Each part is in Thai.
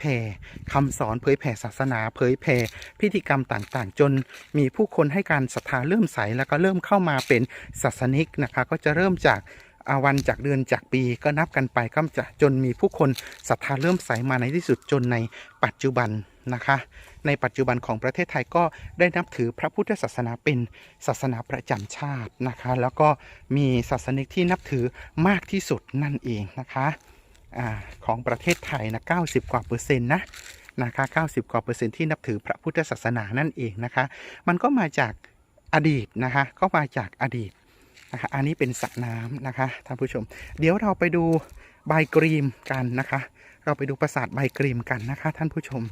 แผ่คำสอนเผยแผ่ศาสนา เผยแผ่พิธีกรรมต่างๆ จนมีผู้คนให้การศรัทธาเริ่มใสแล้วก็เริ่มเข้ามาเป็นศาสนิกนะคะ ก็จะเริ่มจากอาวันจากเดือนจากปีก็นับกันไปก็จะจนมีผู้คนศรัทธาเริ่มใสมาในที่สุดจนในปัจจุบันนะคะ ในปัจจุบันของประเทศไทยก็ได้นับถือพระพุทธศาสนาเป็นศาสนาประจำชาตินะคะ แล้วก็มีศาสนิกที่นับถือมากที่สุดนั่นเองนะคะ อของประเทศไทยนะ 90 กว่าเปอร์เซ็นต์นะนะคะ90 กว่าเปอร์เซ็นต์ที่นับถือพระพุทธศาสนานั่นเองนะคะ มันก็มาจากอดีตนะคะ ก็มาจากอดีตนะคะ อันนี้เป็นสระน้ำนะคะท่านผู้ชม เดี๋ยวเราไปดูใบกรีมกันนะคะ เราไปดูปราสาทใบกรีมกันนะคะ ท่านผู้ชม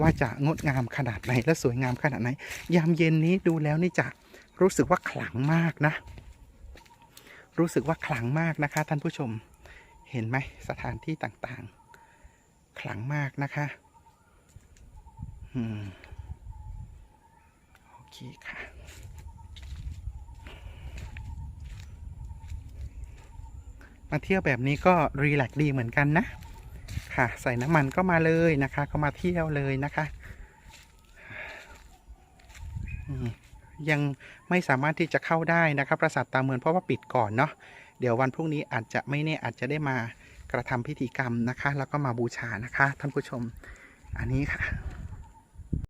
ว่าจะงดงามขนาดไหนและสวยงามขนาดไหน ยามเย็นนี้ดูแล้วนี่จะรู้สึกว่าขลังมากนะ รู้สึกว่าขลังมากนะคะท่านผู้ชม เห็นไหมสถานที่ต่างๆ ขลังมากนะคะอืมโอเคค่ะ มาเที่ยวแบบนี้ก็รีแลกซ์ดีเหมือนกันนะ ค่ะ ใส่น้ำมันก็มาเลยนะคะ ก็มาเที่ยวเลยนะคะยังไม่สามารถที่จะเข้าได้นะครับปราสาทตาเมืองเพราะว่าปิดก่อนเนาะ เดี๋ยววันพรุ่งนี้อาจจะไม่แน่อาจจะได้มากระทำพิธีกรรมนะคะ แล้วก็มาบูชานะคะท่านผู้ชมอันนี้ค่ะ